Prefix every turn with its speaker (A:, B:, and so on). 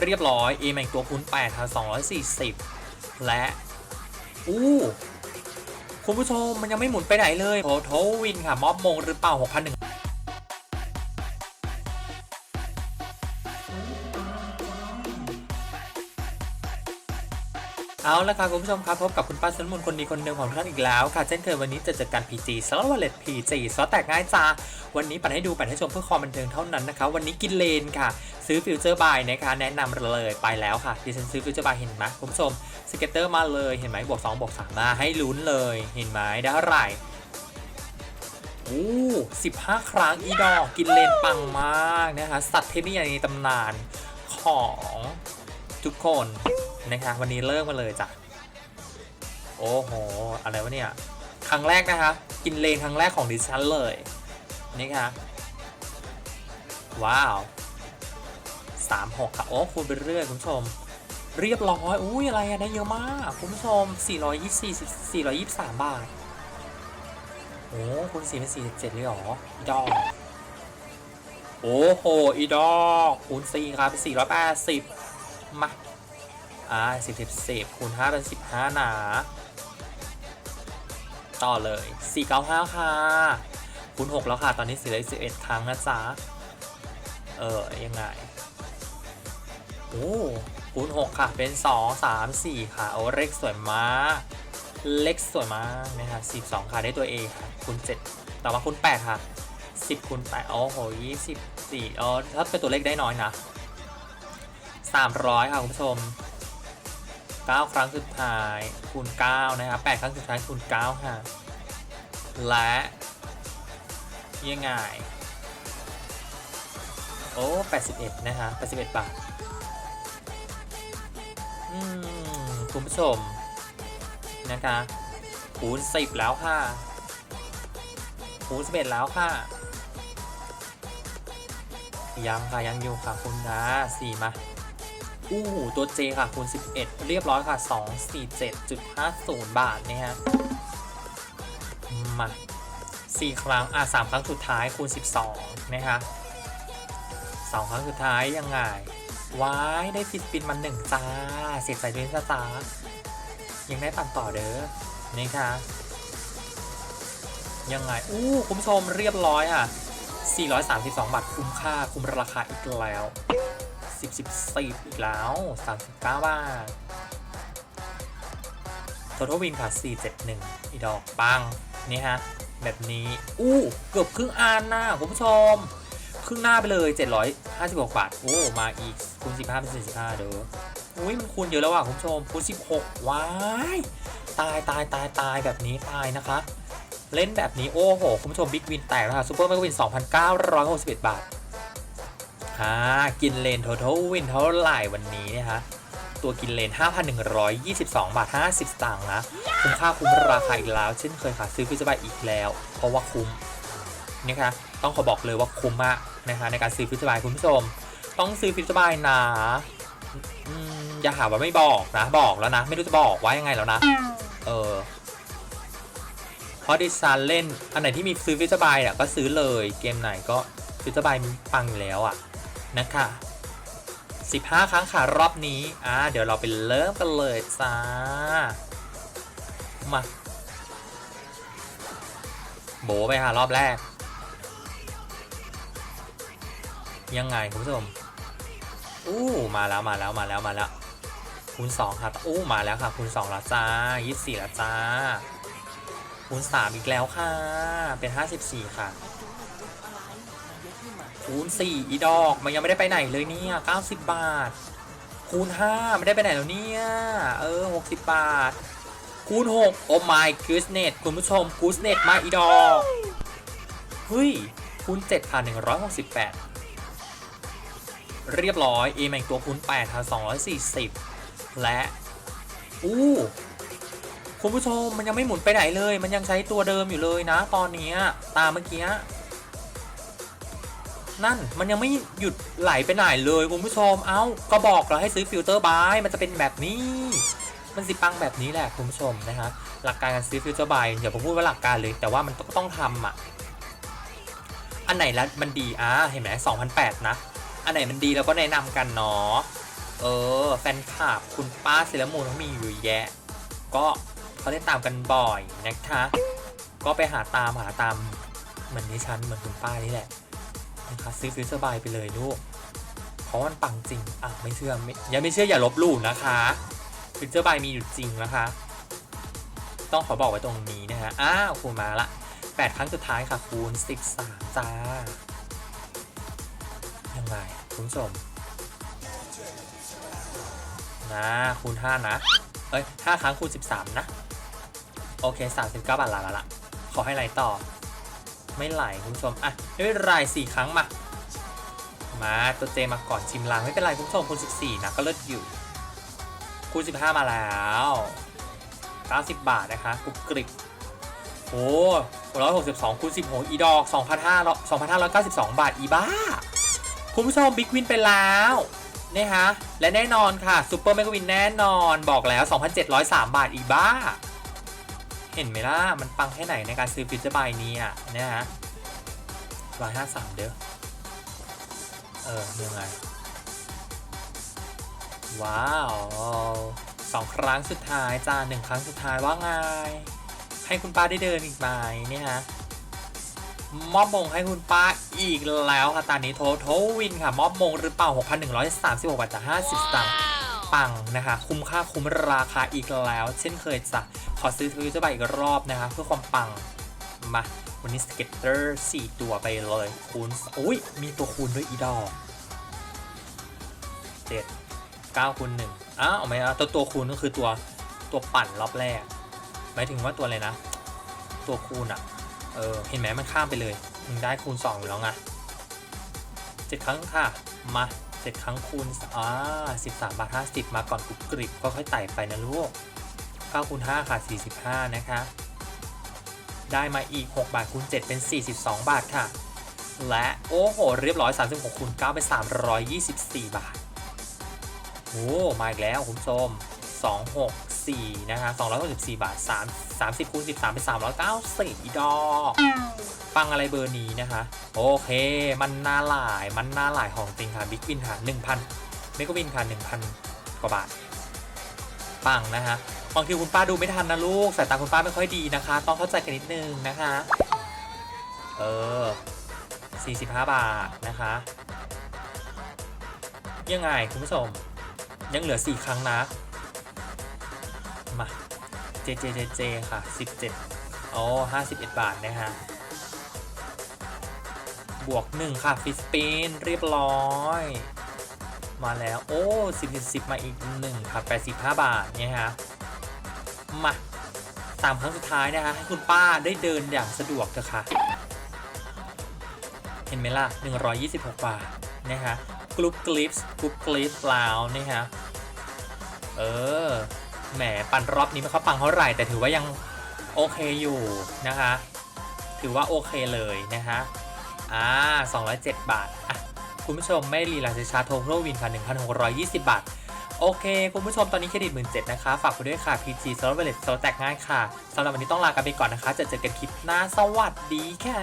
A: เรียบร้อย A แม่งตัวคูณ8ค่ะ240 และ อู้คุณผู้ชมมันยังไม่หมุนไปไหนเลยโอโทวินค่ะ มอบมงหรือเปล่า6,100 เอาละค่ะคุณผู้ชมครับพบกับคุณป้าสนมุนคนดีคนเดิมของทุกท่านอีกแล้วค่ะเช่นเคยวันนี้จะเจอกัน PG สล็อตวอลเล็ต PG ซอสแตกง่ายจ้าวันนี้ปัดให้ดูปัดให้ชมเพื่อความบันเทิงเท่านั้นนะคะ วันนี้กินเลนค่ะ ซื้อฟิวเจอร์บายนะคะ แนะนำเลยไปแล้วค่ะดิฉันซื้อฟิวเจอร์บายเห็นไหมคุณผู้ชมสเก็ตเตอร์มาเลยเห็นไหมบวก2บวก3มาให้ลุ้นเลยเห็นไหมได้เท่าไหร่อู้15ครั้งอีดอกกินเลนปังมากนะคะสัตว์เทพนิยายในตำนานของ ทุกคนนะคะวันนี้เริ่มมาเลยจ้ะโอ้โห อะไรวะเนี่ย ครั้งแรกนะคะ กินเลนครั้งแรกของดิฉันเลยนี่ค่ะ ว้าวสามหกค่ะ โอ้คูณไปเรื่อยคุณผู้ชม เรียบร้อย อุ้ยอะไรอะได้เยอะมาก คุณผู้ชม 424 423 บาท โอ้คูณ4เป็น47เลยเหรออีดอกโอ้โห อีดอกคูณ4ครับเป็น480 มาอ่าสิบสิบสิบคูณห้าเป็นสิบห้าหนา ต่อเลยสี่เก้าห้าค่ะคูณหกแล้วค่ะ ตอนนี้สี่ร้อยสิบเอ็ดครั้งนะจ๊ะ เออ ยังไง โอ้คูณหกค่ะ เป็นสองสามสี่ค่ะ โอ้เลขสวยมากเลขสวยมากนะคะสิบสองค่ะ ได้ตัว A ค่ะคูณเจ็ดต่อมาคูณแปดค่ะสิบคูณแปดโอ้โหยี่สิบสี่อ๋อถ้าเป็นตัวเลขได้น้อยนะ สามร้อยค่ะคุณผู้ชม 9 ครั้งสุดท้ายคูณ 9 นะครับ 8 ครั้งสุดท้ายคูณ 9 ค่ะ และยังไงโอ้ 81 นะฮะ81 บาท อืม คุณผู้ชม นะคะคูณ10 แล้วค่ะคูณ11 แล้วค่ะ ยังค่ะ ยังอยู่ค่ะ คุณนะ4มา อู้หูตัว J ค่ะคูณ 11 เรียบร้อยค่ะ 247.50 บาทนะฮะมา4ครั้ง อะ3ครั้งสุดท้ายคูณ 12 นะคะ2ครั้งสุดท้ายยังไงว้ายได้ฟิสปินมา1จ้า เสียใจด้วยนะจ้ายังได้ตังต่อเด้อนะคะยังไง อู้คุณผู้ชมเรียบร้อยอะ 432 บาทคุ้มค่า คุ้มราคาอีกแล้ว สิบสิบสิบอีกแล้วสามสิบเก้าบาท Total Win ค่ะสี่เจ็ดหนึ่งอีดอกปังนี่ฮะ แบบนี้ อู้เกือบครึ่งอันนะคุณผู้ชม ครึ่งหน้าไปเลย 756 บาท โอ้ มาอีกคูณ 15 เป็น 45 เด้ออุ้ยมันคูณเยอะแล้วอะคุณผู้ชมคูณ 16 ว้าย ตายตายตายตายแบบนี้ตายนะคะ เล่นแบบนี้ โอ้โห คุณผู้ชมบิ๊กวินแตกแล้วค่ะซูเปอร์แมกวิน 2,961 บาท อ่ากินเลน total win เท่าไหร่วันนี้เนะฮะตัวกินเลน 5,122 บาท 50 สตางค์นะ คุ้มค่าคุ้มราคาอีกแล้ว เช่นเคยค่ะ ซื้อฟิสบายอีกแล้ว เพราะว่าคุ้มนะคะต้องขอบอกเลยว่าคุ้มมากนะคะในการซื้อฟิสบายคุณผู้ชม ต้องซื้อฟิสบายนะอืมอย่าหาว่าไม่บอกนะ บอกแล้วนะ ไม่รู้จะบอกว่ายังไงแล้วนะ เออเพราะดิฉันเล่นอันไหนที่มีซื้อฟิสบายอะก็ซื้อเลยเกมไหนก็ฟิสบายมีปังอยู่แล้วอะ นะคะ 15 ครั้งค่ะรอบนี้ อ่า เดี๋ยวเราไปเริ่มกันเลยจ้า มา โบไปค่ะรอบแรก ยังไงคุณผู้ชม อู้มาแล้วมาแล้วมาแล้วมาแล้ว คูณ2ค่ะ อู้มาแล้วค่ะ คูณ2แล้วจ้า24แล้วจ้า คูณ3อีกแล้วค่ะ เป็น 54 ค่ะ คูณ4อีดอก มันยังไม่ได้ไปไหนเลยเนี่ย90บาท คูณ5ไม่ได้ไปไหนแล้วเนี่ย เออ60บาท คูณ6โอ้ my goodness คุณผู้ชม goodness มาอีดอก เฮ้ย คูณ7ค่ะ168เรียบร้อย A แม่งตัวคูณ8ค่ะ240และอู้คุณผู้ชมมันยังไม่หมุนไปไหนเลย มันยังใช้ตัวเดิมอยู่เลยนะ ตอนนี้ตามเมื่อกี้ นั่นมันยังไม่หยุดไหลไปไหนเลยคุณผู้ชม เอ้าก็บอกเราให้ซื้อฟิลเตอร์บายมันจะเป็นแบบนี้ มันสิปังแบบนี้แหละคุณผู้ชมนะฮะหลักการการซื้อฟิลเตอร์บายอย่าผมพูดว่าหลักการเลยแต่ว่ามันก็ต้องทำอะ อันไหนแล้วมันดีอะเห็นไหม2008นแปดนะ อันไหนมันดีเราก็แนะนำกันเนาะเออแฟนคลับคุณป้าเซเลอรามูนเขามีอยู่แยะ ก็เขาได้ตามกันบ่อยนะคะ ก็ไปหาตามหาตามเหมือนดิฉันเหมือนคุณป้านี่แหละ นะคะซื้อฟิวเจอร์บายไปเลยลูกเพราะมันปังจริงอะไม่เชื่อไม่ยังไม่เชื่ออย่าลบหลู่นะคะฟิวเจอร์บายมีอยู่จริงนะคะ ต้องขอบอกไว้ตรงนี้นะฮะอ้าวคูณมาละ 8 ครั้งสุดท้ายค่ะคูณ 13 จ้ายังไงคุณผู้ชมนะคูณ 5 นะ เอ้ย 5 ครั้งคูณ 13 นะ โอเค 39 บาทละละละขอให้ไหลต่อ ไม่ไหลคุณผู้ชม อะไม่เป็นไร4ครั้งมา มาตัวเจมาก่อนชิมลางไม่เป็นไรคุณผู้ชมคูณ14 นะ ก็เลิศอยู่คูณ15 มาแล้ว 90 บาทนะคะกรุบกริบโอ้ร้อยหกสิบสองคูณสิบหกอีดอกสองพันห้าสองพันห้าร้อยเก้าสิบสองบาทอีบ้า คุณผู้ชมบิ๊กวินไปแล้วนี่ฮะและแน่นอนค่ะซูเปอร์แมกวินแน่นอนบอกแล้ว2,703บาทอีบ้า เห็นไหมล่ะ มันปังแค่ไหนในการซื้อฟิวเจอร์บายนี้อะนะฮะร้อยห้าสามเด้อ เออยังไง ว้าวสองครั้งสุดท้ายจ้าหนึ่งครั้งสุดท้ายว่าไง ให้คุณป้าได้เดินอีกไหมเนี่ยฮะมอบมงให้คุณป้าอีกแล้วค่ะตอนนี้โทโทวินค่ะ มอบมงหรือเปล่า 6,136บาทจาก50สตางค์ ปังนะคะ คุ้มค่าคุ้มราคาอีกแล้ว เช่นเคยจ้ะขอซื้อทวิตเตอร์ใบอีกรอบนะคะ เพื่อความปัง มาวันนี้สเก็ตเตอร์4ตัวไปเลยคูณอุ้ยมีตัวคูณด้วยอีดอก7 9คูณ1อ้าวเอไมอ่ตัวตัวคูณก็คือตัวตัวปั่นรอบแรกหมายถึงว่าตัวอะไรนะ ตัวคูณอะเออเห็นไหมมันข้ามไปเลยมึงได้คูณ2อยู่แล้วไงเจ็ดครั้งค่ะมา เจ็ดครั้งคูณอ่าสิบสามบาทห้าสิบมาก่อนกรุบกริบก็ค่อยไต่ไปนะลูกข้าคูณห้าค่ะสี่สิบห้านะคะ ได้มาอีก 6 บาทคูณ 7 เป็น 42 บาทค่ะ และโอ้โห เรียบร้อย 36คูณ9เป็น324 บาท โอ้ มาอีกแล้วคุณผู้ชม 264นะคะ264บาท 3 30คูณ13 เป็น 390อีดอกฟังอะไรเบอร์นี้นะคะ โอเค มันน่าหลาย มันน่าหลายของจริงค่ะบิ๊กวินค่ะ1,000เมกะวินค่ะ1,000 กว่าบาทปังนะคะบางทีคุณป้าดูไม่ทันนะลูกสายตาคุณป้าไม่ค่อยดีนะคะ ต้องเข้าใจกันนิดนึงนะคะ เออ 45 บาทนะคะ ยังไงคุณผู้ชม ยังเหลือ 4 ครั้งนะ เจเจเจเจค่ะ 17โอ้51 บาทนะฮะ บวก 1 ค่ะฟิสปินเรียบร้อย มาแล้ว โอ้10 10มาอีก 1 ค่ะ 85 บาทเนี่ยฮะ มาสามครั้งสุดท้ายนะคะให้คุณป้าได้เดินอย่างสะดวกเถอะค่ะ เห็นไหมล่ะ 126 บาทนะฮะกรุ๊ปกลิปส์กรุ๊ปกลิปแล้วนะฮะเออ แหมปันรอบนี้ไม่ค่อยปังเท่าไหร่แต่ถือว่ายังโอเคอยู่นะคะ ถือว่าโอเคเลยนะฮะอ่า207 บาทอะคุณผู้ชมไม่รีลาช้าโทรโรวินค่ะ1,620 บาท โอเค คุณผู้ชมตอนนี้เครดิต 17,000นะคะ ฝากไปด้วยค่ะ PG s o l v a l e t โซแตกง่ายค่ะสำหรับวันนี้ต้องลากันไปก่อนนะคะจะเจอกันคลิปหน้าสวัสดีค่ะ